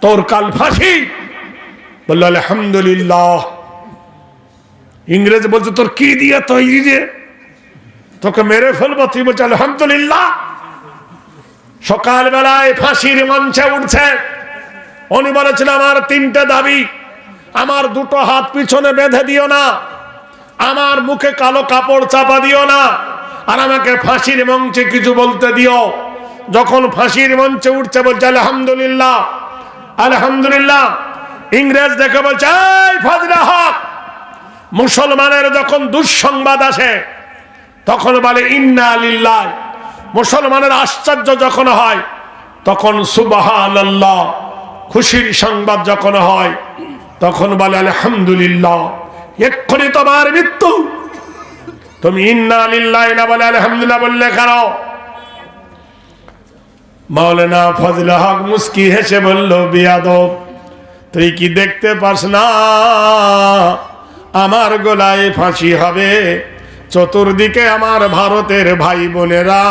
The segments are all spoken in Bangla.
তোর কাল ফাঁসি। বলল, আলহামদুলিল্লাহ। ইংরেজ বলছে, তোর কি দিয়ে তৈরি রে তোকে মেরে ফেলব, তুই বলছে, আলহামদুলিল্লাহ। সকালবেলায় ফাঁসির মঞ্চে উঠছে। উনি বলেছেন, আমার তিনটে দাবি। আমার দুটো হাত পিছনে বেঁধে দিও না। আমার মুখে কালো কাপড় চাপা দিও না। আর আমাকে ফাঁসির মঞ্চে কিছু বলতে দিও। যখন ফাঁসির মঞ্চে উঠছে, বলছে, আলহামদুলিল্লাহ। আলহামদুলিল্লাহ। ইংরেজ দেখে বলছে ফজলে হক, মুসলমানের যখন দুঃসংবাদ আসে, তখন বলে, ইন্না আলিল্লাহ মুসলমানের আশ্চর্য যখন হয়, তখন সুবাহান খুশির সংবাদ যখন হয়, তখন বলে, আলহামদুলিল্লাহ, এক্ষুনি তোমার মৃত্যু। তুমি ইন্না আলিল্লাহ বলে, আলহামদুলিল্লাহ বললে কেন? মাওলানা ফজল হক মুস্কি হেসে বলল, বিয়াদব, তুই কি দেখতে পাস না? আমার গলায় ফাঁসি হবে। চতুর্দিকে আমার ভারতের ভাই বোনেরা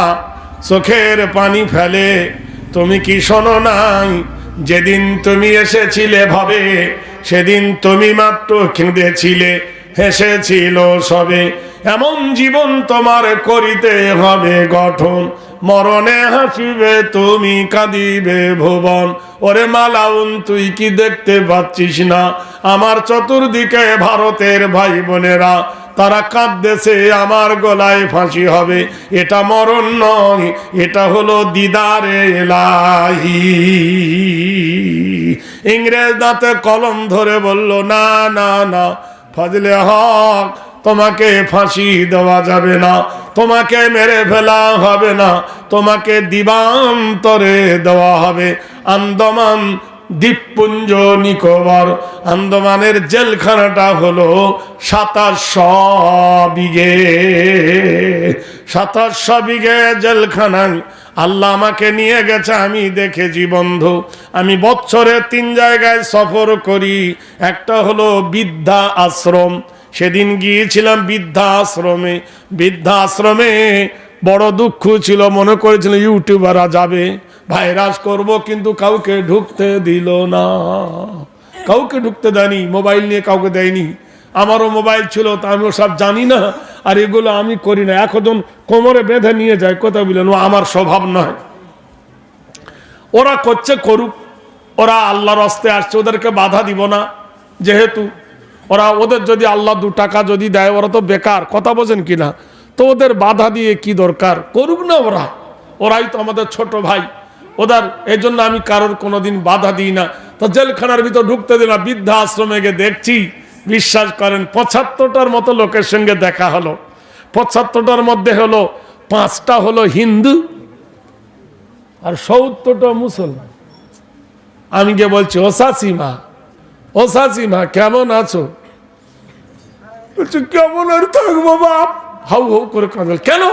চোখের পানি ফেলে। তুমি কি শোনো নাই? যেদিন তুমি এসেছিলে ভাবে, সেদিন তুমি মাত্র কেঁদেছিলে, হেসেছিল সবে। এমন জীবন তোমার করিতে হবে গঠন। মরণে হাসিবে, তুমি কাঁদিবে ভুবন। ওরে মালাউন, তুই কি দেখতে পাচ্ছিস না? আমার চতুর্দিকে ভারতের ভাই বোনেরা তারা কাঁদতেছে, আমার গলায় ফাঁসি হবে। এটা মরণ নয়, এটা হলো দিদারে এলাহি। ইংরেজ দাঁতে কলম ধরে বলল, না না না, ফজলে হক তোমাকে ফাঁসি দেওয়া যাবে না, তোমাকে মেরে ফেলা হবে না, তোমাকে দিবান্তরে দেওয়া হবে। আন্দমান দ্বীপপুঞ্জ নিকোবর, আন্দমানের জেলখানাটা হলো সাতাশশো বিঘে। সাতাশশো বিঘে জেলখানায় আল্লাহ আমাকে নিয়ে গেছে, আমি দেখেছি বন্ধু। আমি বছরে তিন জায়গায় সফর করি, একটা হলো বৃদ্ধা আশ্রম সেদিন গিয়েছিলাম বৃদ্ধা আশ্রমে বৃদ্ধা আশ্রমে বড় দুঃখ ছিল, মনে করেছিল ইউটিউবাররা যাবে, ভাইরাস করব কিন্তু কাউকে ঢুকতে দিল না। কাউকে ঢুকতে দেয়নি, মোবাইল নিয়ে কাউকে দেয়নি। আমারও মোবাইল ছিল, তা আমিও সব জানি না, আর এগুলো আমি করি না। এখন কোমরে বেঁধে নিয়ে যায়, কথা বললেন, ও, আমার স্বভাব নয়। ওরা করছে করুক, ওরা আল্লাহর হস্তে আসছে, ওদেরকে বাধা দিব না। যেহেতু ওরা ওদের যদি আল্লাহ দু টাকা যদি দেয়, ওরা তো বেকার, কথা বোঝেন কিনা? তো ওদের বাধা দিয়ে কি দরকার? করুক না ওরা। ওরাই তো আমাদের ছোট ভাই। ওদের, এই জন্য আমি কারোর কোনোদিন বাধা দিই না। তো জেলখানার ভিতর ঢুকতে দিই না বৃদ্ধা আশ্রমে গিয়ে দেখছি, বিশ্বাস করেন, পঁচাত্তরটার মতো লোকের সঙ্গে দেখা হলো। পঁচাত্তরটার মধ্যে হলো, পাঁচটা হলো হিন্দু আর সত্তরটা মুসলমান। আমি গিয়ে বলছি, ও সাসিমা ও সাসিমা কেমন আছো? বলছে কেমন আর থাকব বাপ? হাউ হাউ করে কাঁদল। কেন?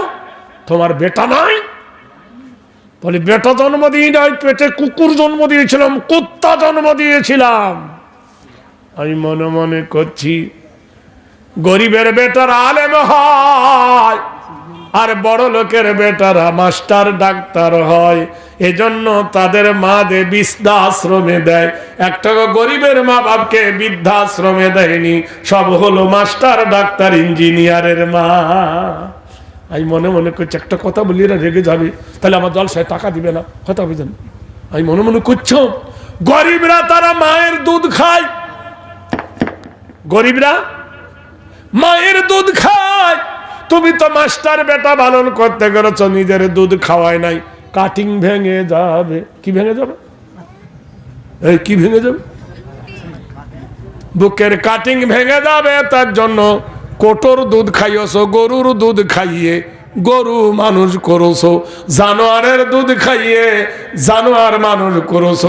তোমার বেটা নাই? বলে বেটা জন্ম দিই নাই পেটে কুকুর জন্ম দিয়েছিলাম কুত্তা জন্ম দিয়েছিলাম। আমি মনে মনে করছি গরিবের বেটার আলেম হয়। আর বড় লোকের বেটারা মাস্টার ডাক্তার হয়। এজন্য তাদের মা দে বৃদ্ধাশ্রমে দেয়, একটা গরিবের মা বাপকে বৃদ্ধাশ্রমে দেয়নি, সব হলো মাস্টার ডাক্তার ইঞ্জিনিয়ারের মা। আমি মনে মনে করছি, একটা কথা বলি এরা রেগে যাবে। তাহলে আমার জলসায় টাকা দিবে না, কথা বুঝেন? আমি মনে মনে করছ, গরিবরা তারা মায়ের দুধ খায়। গরিবরা মায়ের দুধ খায়। তুমি তো মাস্টার বেটা পালন করতে গেছ, নিজের দুধ খাওয়ায় নাই। কাটিং ভেঙে যাবে। কি ভেঙে যাবে? এই কি ভেঙে যাবে? বুকের কাটিং ভেঙে যাবে, তার জন্য কোটর দুধ খাইয়েছ, গরুর দুধ খাইয়ে গরু মানুষ করছ, জানোয়ারের দুধ খাইয়ে জানোয়ার মানুষ করছ,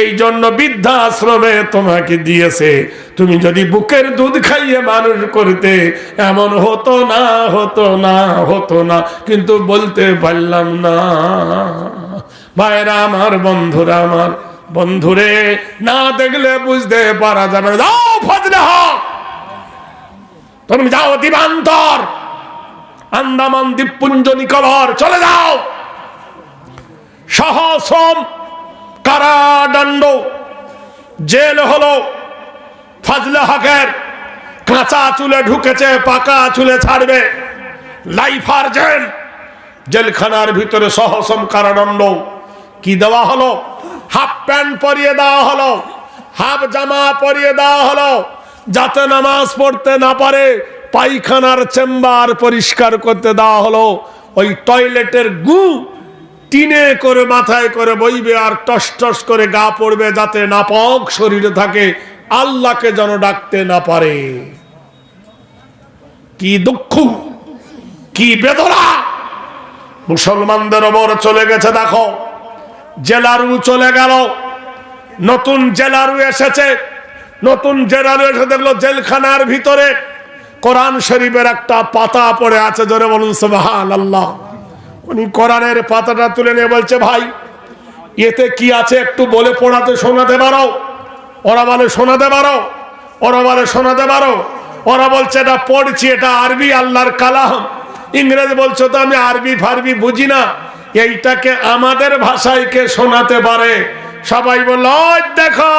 এই জন্য বৃদ্ধাশ্রমে তোমাকে দিয়েছে। তুমি যদি বুকের দুধ খাইয়ে মানুষ করতে, এমন হতো না হতো না হতো না, কিন্তু বলতে পারলাম না। ভাইরা আমার, বন্ধুরা আমার, বন্ধুরে, না দেখলে বুঝতে পারা যাবে যাও, ফজলে হক। তুমি যাও, দিবান্তর। আন্দামান দ্বীপপুঞ্জ নিকোবর, চলে যাও। সহসম কারাদণ্ড। জেল হলো ফাজলে হকের। কাঁচা চুলে ঢুকেছে, পাকা চুলে ছাড়বে। Lifer jail. জেলখানার ভিতরে সহসম কারাদণ্ড। কি দেওয়া হলো? হাফ প্যান্ট পরিয়ে দেওয়া হলো। হাফ জামা পরিয়ে দেওয়া হলো। যাতে নামাজ পড়তে না পারে। পায়খানার চেম্বার পরিষ্কার করতে দেওয়া হলো। ওই টয়লেটের গু টিনে করে, মাথায় করে বইবে আর টস টস করে গা পড়বে যাতে নাপক শরীরে থাকে। আল্লাহকে যেন ডাকতে না পারে। কি দুঃখ, কি বেদনা। মুসলমানদের ওপর চলে গেছে, দেখো। জেলারু চলে গেল। নতুন জেলারু এসেছে। নতুন জেলারু এসে দেখল জেলখানার ভিতরে কোরআন শরীফের একটা পাতা পড়ে আছে ধরে বলুন সুবহান আল্লাহ উনি কোরআনের পাতাটা তুলে নিয়ে বলছে, ভাই, এতে কি আছে একটু বলে পড়াতে, শোনাতে পারো? ওরা বলে, শোনাতে পারো? ওরা বলে, শোনাতে পারো? ওরা বলছে, এটা পড়ছি, এটা আরবি, আল্লাহর কালাম। ইংরেজ বলছো তো, আমি আরবি ফারবি বুঝি না। এইটাকে আমাদের ভাষায় কে শোনাতে পারে? সবাই বলল দেখো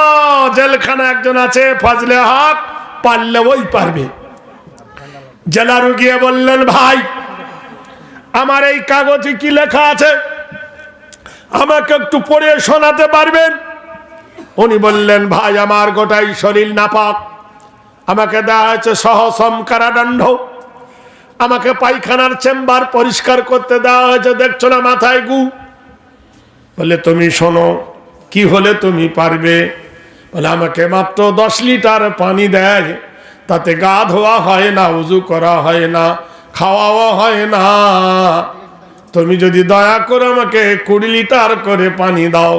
জেলখানা একজন আছে, ফজলে হক, পারলে ওই পারবে। জেলারু গিয়ে বললেন, ভাই, আমার এই কাগজে কি লেখা আছে? আমাকে একটু পড়ে শোনাতে পারবেন? উনি বললেন, ভাই, আমার গোটাই শরীর নাপাক। আমাকে দেওয়া হয়েছে সহসম কারাদণ্ড। আমাকে পায়খানার চেম্বার পরিষ্কার করতে দেওয়া হয়েছে, দেখছ না মাথায় গু? বলে, তুমি শোনো, কি হলে তুমি পারবে? বলে, আমাকে মাত্র দশ লিটার পানি দেয়। তাতে গা ধোয়া হয় না, উজু করা হয় না, খাওয়াও হয় না। তুমি যদি দয়া করে আমাকে কুড়ি লিটার করে পানি দাও,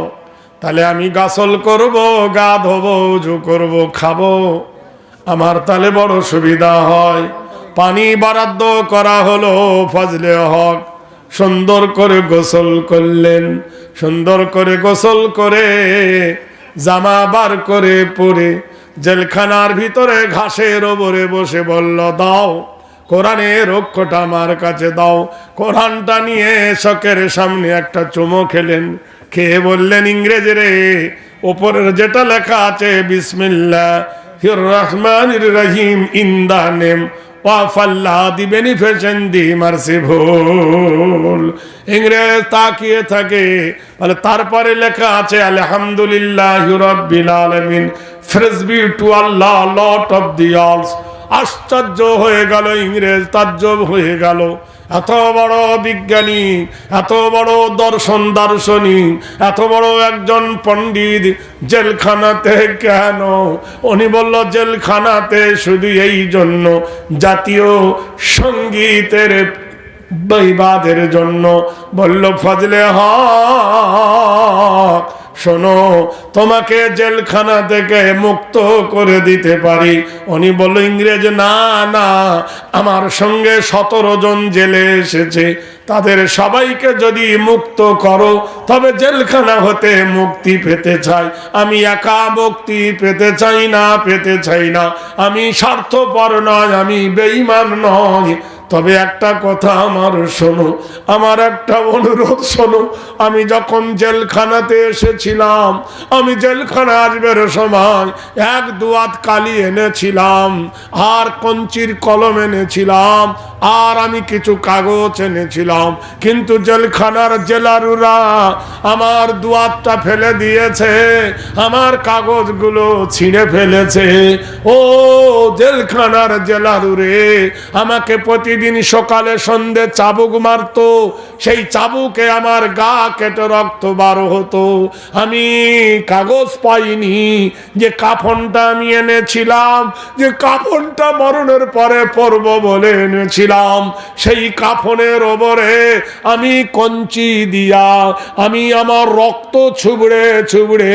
তাহলে আমি গাছল করব, গা ধোবো, উজু করব, খাব। আমার তাহলে বড় সুবিধা হয়। পানি বরাদ্দ করা হলো ফজলে হক। সুন্দর করে গোসল করলেন, সুন্দর করে গোসল করে জামা বার করে পরে জেলখানার ভিতরে ঘাসের ওপরে বসে বলল, দাও কোরআনের অক্ষটা আমার কাছে দাও। কোরআনটা নিয়ে শখের সামনে একটা চুমো খেলেন। খেয়ে বললেন, ইংরেজি রে, ওপরের যেটা লেখা আছে বিসমিল্লা রহমান রহিম, ইন দা নেম। Merciful. ইংরেজ তাকিয়ে থাকে তারপরে লেখা আছে, আলহামদুলিল্লাহ টু লট অফ দি অলস আশ্চর্য হয়ে গেল ইংরেজ, তাজ্জব হয়ে গেল এত বড় বিজ্ঞানী, এত বড় দর্শন দার্শনিক, এত বড় একজন পণ্ডিত জেলখানাতে কেন? উনি বলল, জেলখানাতে শুধু এই জন্য, জাতীয় সঙ্গীতের বৈবাদের জন্য। বলল, ফজলে হক শোনো, তোমাকে জেলখানা থেকে মুক্ত করে দিতে পারি। উনি বলল, ইংরেজ, না না, আমার সঙ্গে সতেরো জন জেলে এসেছে। তাদের সবাইকে যদি মুক্ত করো, তবে জেলখানা হতে মুক্তি পেতে চাই। আমি একা মুক্তি পেতে চাই না, পেতে চাই না। আমি স্বার্থপর নয়, আমি বেইমান নয় তবে একটা কথা আমার শোনো, আমার একটা অনুরোধ শোনো, আমি যখন জেলখানাতে এসেছিলাম, আমি জেলখানা আসবের সময় এক দুয়াত কালি এনেছিলাম, আর কঞ্চির কলম এনেছিলাম, আর আমি কিছু কাগজ এনেছিলাম। কিন্তু জেলখানার জেলারুরা আমার দুয়াতটা ফেলে দিয়েছে, আমার কাগজগুলো ছিঁড়ে ফেলেছে। ও জেলখানার জেলারুরে, আমাকে প্রতিদিন সকালে সন্ধে চাবুক মারতো, সেই চাবুকে আমার গা কেটে রক্ত বার হতো। আমি কাগজ পাইনি যে কাফনটা আমি এনেছিলাম, যে কাফনটা মরণের পরে পরব বলে এনেছিলাম। সেই কাফনের ওপরে আমি কঞ্চি দিয়া, আমি আমার রক্ত ছুবড়ে ছুবড়ে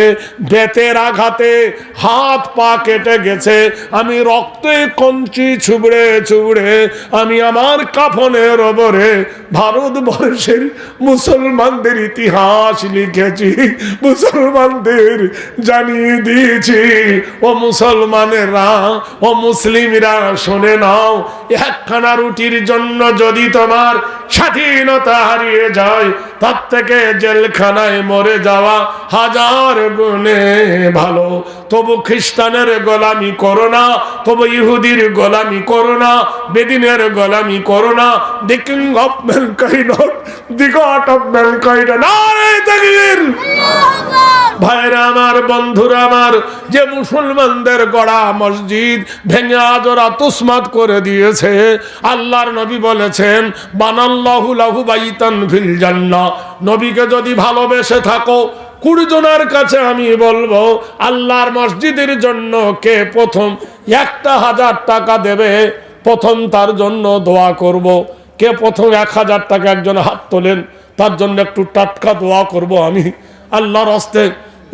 বেতের আঘাতে হাত পা কেটে গেছে। আমি রক্তে কঞ্চি ছুবড়ে ছুবড়ে আমি আমার কাফনের ওপরে ভারতবর্ষের মুসলমানদের ইতিহাস লিখেছি, মুসলমানদের জানিয়ে দিয়েছি। ও মুসলমানেরা, ও মুসলিমরা, শুনে নাও, একখানা রুটির জন্য যদি তোমার স্বাধীনতা হারিয়ে যায় তার থেকে জেলখানায় মরে যাওয়া হাজার গুণে ভালো। তবু খ্রিস্টানের গোলামি করো না, তবু ইহুদির গোলামি করো না, বেদিনের গোলামি করো না। The king of mankind the god of mankind নারে তাকবীর ভাইরা আমার, বন্ধুরা আমার, যে মুসলমানদের গড়া মসজিদ ভেঙে আজ ওরা তুসমাত করে দিয়েছে। আল্লাহর নবী বলেছেন, বানাল্লাহু লাহু বাইতান ফিল জান্নাহ। নবীকে যদি ভালোবেসে থাকো কুড়ি জনের কাছে আমি বলব, আল্লাহর মসজিদের জন্য কে প্রথম একটা হাজার টাকা দেবে, প্রথম তার জন্য দোয়া করব। কে প্রথম এক হাজার টাকা একজন হাত তোলেন, তার জন্য একটু টাটকা দোয়া করব আমি। আল্লাহর হস্তে,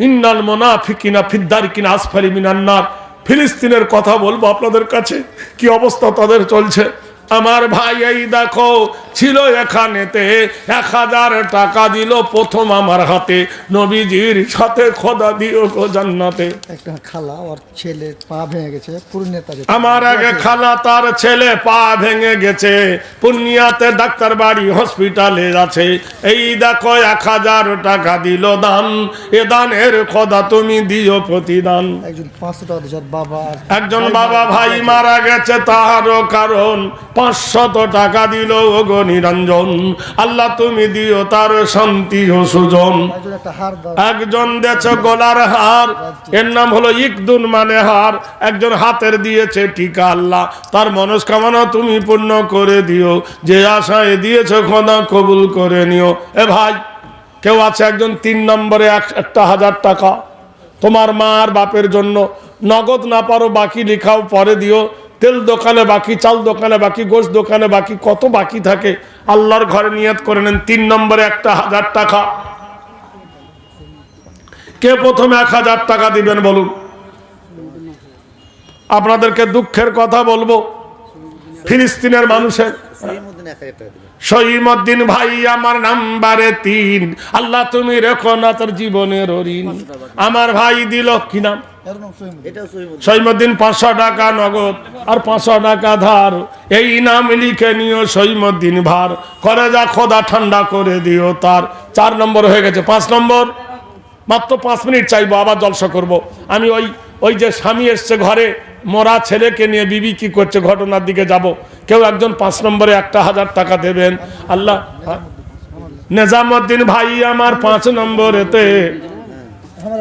ইন্নাল মোনাফিকিনা ফিদ্দার কিনা আসফালি মিনান্নার। ফিলিস্তিনের কথা বলব আপনাদের কাছে, কি অবস্থা তাদের চলছে? আমার ভাই এই দেখো ছিল এখানেতে এক হাজার টাকা দিল প্রথম আমার হাতে। নবীজির সাথে খোদা দিও গো জান্নাতে। একটা খালা ওর ছেলে পা ভেঙে গেছে পূর্ণে তাকে আমার আগে খালা তার ছেলে পা ভেঙে গেছে পূর্ণিয়াতে ডাক্তার বাড়ি হসপিটালে আছে। এই দেখো এক হাজার টাকা দিল দান এ দানের খোদা তুমি দিও প্রতিদান। একজন পাঁচশো টাকা বাবা একজন বাবা ভাই মারা গেছে তাহারও কারণ পাঁচশত টাকা দিল ওগো নিরঞ্জন। আল্লাহ তুমি দিও তার শান্তি ও সুজন। একজন দেছে গলার হার। এর নাম হলো ইকদুন মানে হার। একজন হাতের দিয়েছে টিকা আল্লাহ। তার মনস্কামনা তুমি পূর্ণ করে দিও। যে আশায় দিয়েছে খোদা কবুল করে নিও। এ ভাই কেউ আছে একজন তিন নম্বরে এক একটা হাজার টাকা? তোমার মা আর বাপের জন্য। নগদ না পারো বাকি লিখাও পরে দিও। তেল দোকানে বাকি, চাল দোকানে বাকি, গোশ দোকানে বাকি, কত বাকি থাকে? আল্লাহর ঘরে নিয়ত করে নেন। তিন নম্বরে একটা হাজার টাকা। কে প্রথমে এক হাজার টাকা দিবেন বলুন? আপনাদেরকে দুঃখের কথা বলব। ফিলিস্তিনের মানুষের সহিমুদ্দিন ভাই, আমার নাম্বারে তিন। আল্লাহ, তুমি রেখো না, তোর জীবনের আমার ভাই দিল কি নাম। সৈমুদ্দিন। পাঁচশো টাকা নগদ আর পাঁচশো টাকা ধার। এই নাম লিখে নিও সৈমুদ্দিন ভার। করে যা খোদা ঠান্ডা করে দিও তার। চার নম্বর হয়ে গেছে পাঁচ নম্বর। মাত্র পাঁচ মিনিট চাইব আবার জলসা করব। আমি ওই ওই যে স্বামী এসছে ঘরে মরা ছেলেকে নিয়ে বিবি কি করছে ঘটনার দিকে যাব। কেউ একজন পাঁচ নম্বরে একটা হাজার টাকা দেবেন। আল্লাহ নেজামুদ্দিন ভাই আমার পাঁচ নম্বরেতে। আমার